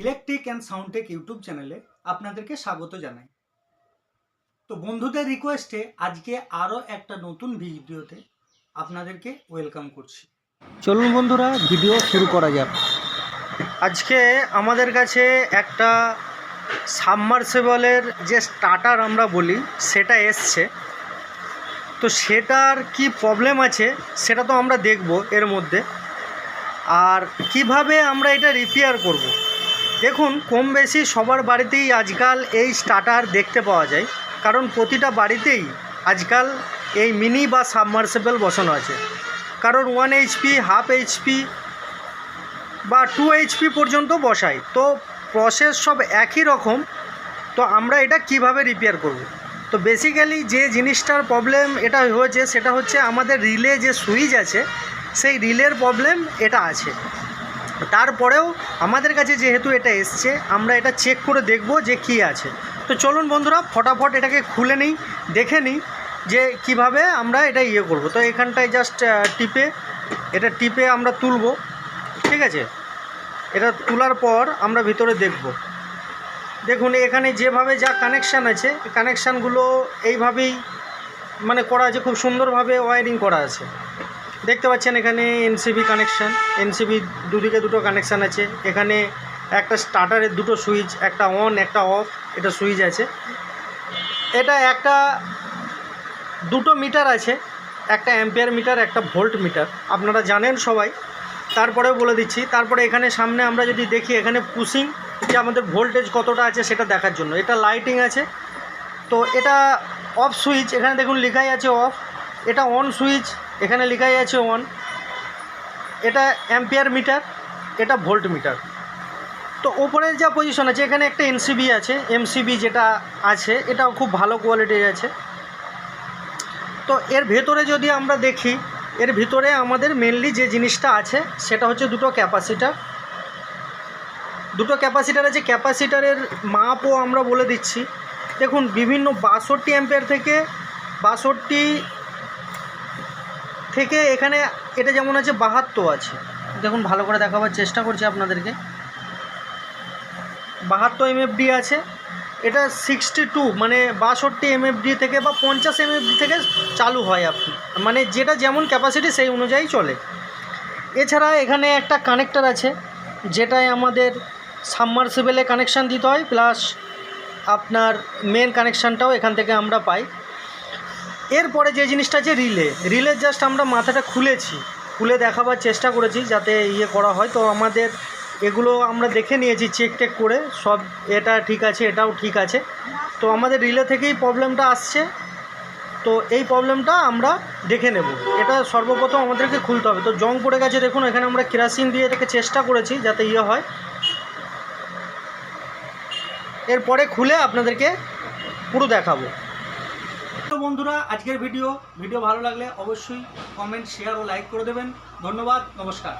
Electric and Soundtech YouTube চ্যানেলে আপনাদেরকে স্বাগত জানাই। তো বন্ধুদের রিকোয়েস্টে আজকে আরও একটা নতুন ভিডিওতে আপনাদেরকে ওয়েলকাম করছি। চলুন বন্ধুরা, ভিডিও শুরু করা যাক। আজকে আমাদের কাছে একটা সাবমার্সেবলের যে স্টার্টার আমরা বলি, সেটা এসছে। তো সেটার কি প্রবলেম আছে, সেটা তো আমরা দেখব এর মধ্যে। আর কীভাবে আমরা এটা রিপেয়ার করব। দেখুন, কম বেশি সবার বাড়িতেই আজকাল এই স্টার্টার দেখতে পাওয়া যায়। কারণ প্রতিটা বাড়িতেই আজকাল এই মিনি বা সাবমার্সেবল বসানো আছে। কারণ ওয়ান এইচপি হাফ এইচপি বা টু এইচপি পর্যন্ত বসাই তো প্রসেস সব একই রকম। তো আমরা এটা কীভাবে রিপেয়ার করব। তো বেসিক্যালি যে জিনিসটার প্রবলেম এটা হয়েছে, সেটা হচ্ছে আমাদের রিলে যে সুইচ আছে, সেই রিলের প্রবলেম এটা আছে। তারপরেও আমাদের কাছে যেহেতু এটা এসছে, আমরা এটা চেক করে দেখব যে কি আছে। তো চলুন বন্ধুরা, ফটাফট এটাকে খুলে নিই, দেখে নিই যে কীভাবে আমরা এটা ইয়ে করব। তো এখানটায় জাস্ট টিপে, এটা টিপে আমরা তুলব, ঠিক আছে? এটা তোলার পর আমরা ভিতরে দেখব। দেখুন, এখানে যেভাবে যা কানেকশান আছে কানেকশানগুলো এইভাবেই মানে করা আছে, খুব সুন্দরভাবে ওয়ারিং করা আছে। দেখতে পাচ্ছেন এখানে এনসিবি কানেকশান এনসিবি দুদিকে দুটো কানেকশান আছে। এখানে একটা স্টার্টারের দুটো সুইচ একটা অন একটা অফ এটা সুইচ আছে। এটা একটা দুটো মিটার আছে, একটা অ্যাম্পিয়ার মিটার একটা ভোল্ট মিটার আপনারা জানেন সবাই। তারপরেও বলে দিচ্ছি, তারপরে এখানে সামনে আমরা যদি দেখি, এখানে পুশিং যে আমাদের ভোল্টেজ কতটা আছে সেটা দেখার জন্য। এটা লাইটিং আছে। তো এটা অফ সুইচ এখানে দেখুন লেখাই আছে অফ এটা অন সুইচ এখানে লেখাই আছে অন এটা অ্যাম্পিয়ার মিটার এটা ভোল্ট মিটার তো ওপরের যা পজিশন আছে, এখানে একটা এনসিবি আছে এমসিবি যেটা আছে, এটাও খুব ভালো কোয়ালিটির আছে। তো এর ভেতরে যদি আমরা দেখি, এর ভিতরে আমাদের মেনলি যে জিনিসটা আছে, সেটা হচ্ছে দুটো ক্যাপাসিটার দুটো ক্যাপাসিটার আছে ক্যাপাসিটারের মাপও আমরা বলে দিচ্ছি। দেখুন, বিভিন্ন বাষট্টি অ্যাম্পের থেকে বাষট্টি থেকে এখানে এটা যেমন আছে, বাহাত্তর আছে। দেখুন, ভালো করে দেখাবার চেষ্টা করছি আপনাদেরকে। বাহাত্তর এমএফডি আছে। এটা সিক্সটি টু মানে বাষট্টি এমএফডি থেকে বা পঞ্চাশ এমএফডি থেকে চালু হয় আপনি। মানে যেটা যেমন ক্যাপাসিটি সেই অনুযায়ী চলে। এছাড়া এখানে একটা কানেক্টার আছে, যেটায় আমাদের সাবমার্সিবেলে কানেকশান দিতে হয় প্লাস আপনার মেন কানেকশানটাও এখান থেকে আমরা পাই। এরপরে যে জিনিসটা আছে রিলে রিলে জাস্ট আমরা মাথাটা খুলেছি, খুলে দেখাবার চেষ্টা করেছি যাতে ইয়ে করা হয়। তো আমাদের এগুলো আমরা দেখে নিয়েছি চেক টেক করে, সব এটা ঠিক আছে, এটাও ঠিক আছে। তো আমাদের রিলে থেকেই প্রবলেমটা আসছে। তো এই প্রবলেমটা আমরা দেখে নেব। এটা সর্বপ্রথম আমাদেরকে খুলতে হবে। তো জং পড়ে গেছে, দেখুন, এখানে আমরা কেরাসিন দিয়ে এটাকে চেষ্টা করেছি যাতে ইয়ে হয়। এরপরে খুলে আপনাদেরকে পুরো দেখাবো। তো বন্ধুরা, আজকের ভিডিও ভিডিও ভালো লাগলে অবশ্যই কমেন্ট শেয়ার ও লাইক করে দেবেন। ধন্যবাদ, নমস্কার।